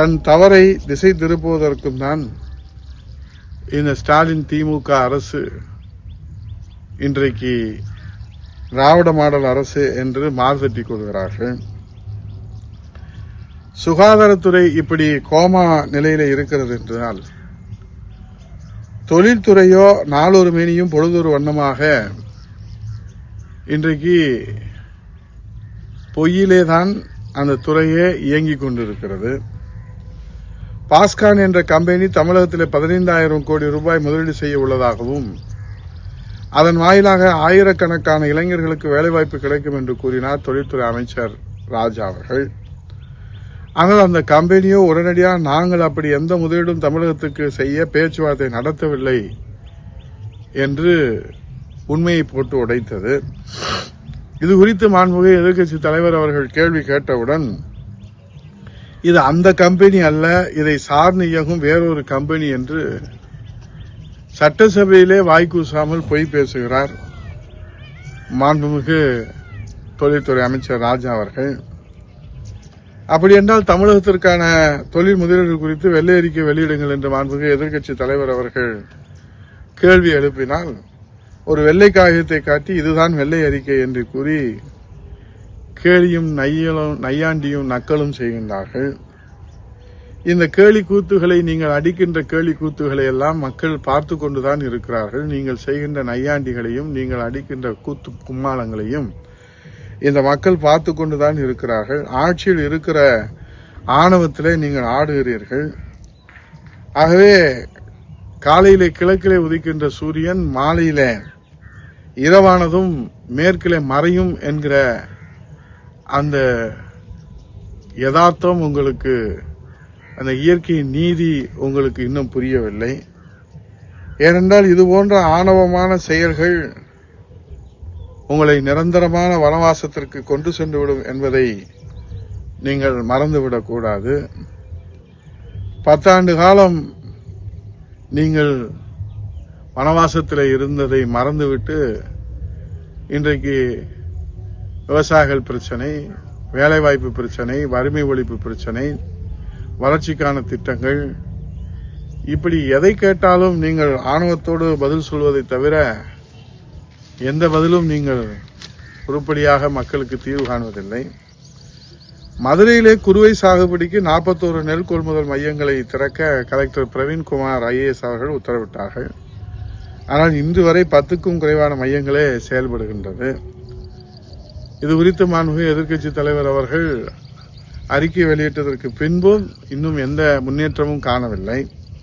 தன் தவறை திசை திருப்புவதற்கும் தான் இந்த ஸ்டாலின் திமுக அரசு இன்றைக்கு திராவிட மாடல் அரசு என்று மார்தட்டிக் கொள்கிறார்கள். சுகாதாரத்துறை இப்படி கோமா நிலையில் இருக்கிறது என்றால் தொழில்துறையோ நாளொரு மேனியும் பொழுதொரு வண்ணமாக இன்றைக்கு பொய்யிலே தான் அந்த துறையே இயங்கிக் கொண்டிருக்கிறது. பாஸ்கான் என்ற கம்பெனி தமிழகத்தில் பதினைந்தாயிரம் கோடி ரூபாய் முதலீடு செய்ய உள்ளதாகவும் அதன் வாயிலாக ஆயிரக்கணக்கான இளைஞர்களுக்கு வேலைவாய்ப்பு கிடைக்கும் என்று கூறினார் தொழில்துறை அமைச்சர் ராஜா அவர்கள். ஆனால் அந்த கம்பெனியோ உடனடியாக நாங்கள் அப்படி எந்த முதலீடும் தமிழகத்துக்கு செய்ய பேச்சுவார்த்தை நடத்தவில்லை என்று உண்மையை போட்டு உடைத்தது. இது குறித்து மாண்புமிகு எதிர்க்கட்சி தலைவர் அவர்கள் கேள்வி கேட்டவுடன் இது அந்த கம்பெனி அல்ல இதை சார்ந்து இயங்கும் வேறொரு கம்பெனி என்று சட்டசபையிலே வாய்க்கூசாமல் பொய் பேசுகிறார் மாண்புமிகு தொழில்துறை அமைச்சர் ராஜா அவர்கள். அப்படி என்றால் தமிழகத்திற்கான தொழில் முதலீடு குறித்து வெள்ளை அறிக்கை வெளியிடுங்கள் என்று மாண்புமிகு எதிர்க்கட்சி தலைவர் அவர்கள் கேள்வி எழுப்பினால் ஒரு வெள்ளை காகிதத்தை காட்டி இதுதான் வெள்ளை அறிக்கை என்று கூறி கேலியும் நையலும் நையாண்டியும் நக்கலும் செய்கின்றார்கள். இந்த கேலி கூத்துகளை நீங்கள் அடிக்கின்ற கேலி கூத்துகளை எல்லாம் மக்கள் பார்த்து கொண்டுதான் இருக்கிறார்கள். நீங்கள் செய்கின்ற நையாண்டிகளையும் நீங்கள் அடிக்கின்ற கூத்து கும்மாளங்களையும் இந்த மக்கள் பார்த்து கொண்டுதான் இருக்கிறார்கள். ஆட்சியில் இருக்கிற ஆணவத்திலே நீங்கள் ஆடுகிறீர்கள். ஆகவே காலையிலே கிழக்கிலே உதிக்கின்ற சூரியன் மாலையிலே இரவானதும் மேற்கிலே மறையும் என்கிற அந்த யதார்த்தம் உங்களுக்கு அந்த இயற்கையின் நீதி உங்களுக்கு இன்னும் புரியவில்லை. ஏனென்றால் இது போன்ற ஆணவமான செயல்கள் உங்களை நிரந்தரமான வனவாசத்திற்கு கொண்டு சென்றுவிடும் என்பதை நீங்கள் மறந்துவிடக்கூடாது பத்தாண்டு காலம் நீங்கள் வனவாசத்தில் இருந்ததை மறந்துவிட்டு இன்றைக்கு விவசாயிகள் பிரச்சனை வேலைவாய்ப்பு பிரச்சனை வறுமை ஒழிப்பு பிரச்சனை வளர்ச்சிக்கான திட்டங்கள். இப்படி எதை கேட்டாலும் நீங்கள் ஆணவத்தோடு பதில் சொல்வதை தவிர எந்த பதிலும் நீங்கள் உருப்படியாக மக்களுக்கு தீர்வு காணுவதில்லை. மதுரையிலே குறுவை சாகுபடிக்கு நாற்பத்தோரு நெல் கொள்முதல் மையங்களை திறக்க கலெக்டர் பிரவீன்குமார் ஐஏஎஸ் அவர்கள் உத்தரவிட்டார்கள். ஆனால் இன்று வரை பத்துக்கும் குறைவான மையங்களே செயல்படுகின்றது. இது குறித்து மாண்புமிகு எதிர்க்கட்சி தலைவர் அவர்கள் அறிக்கை வெளியிட்டதற்கு பின்பும் இன்னும் எந்த முன்னேற்றமும் காணவில்லை.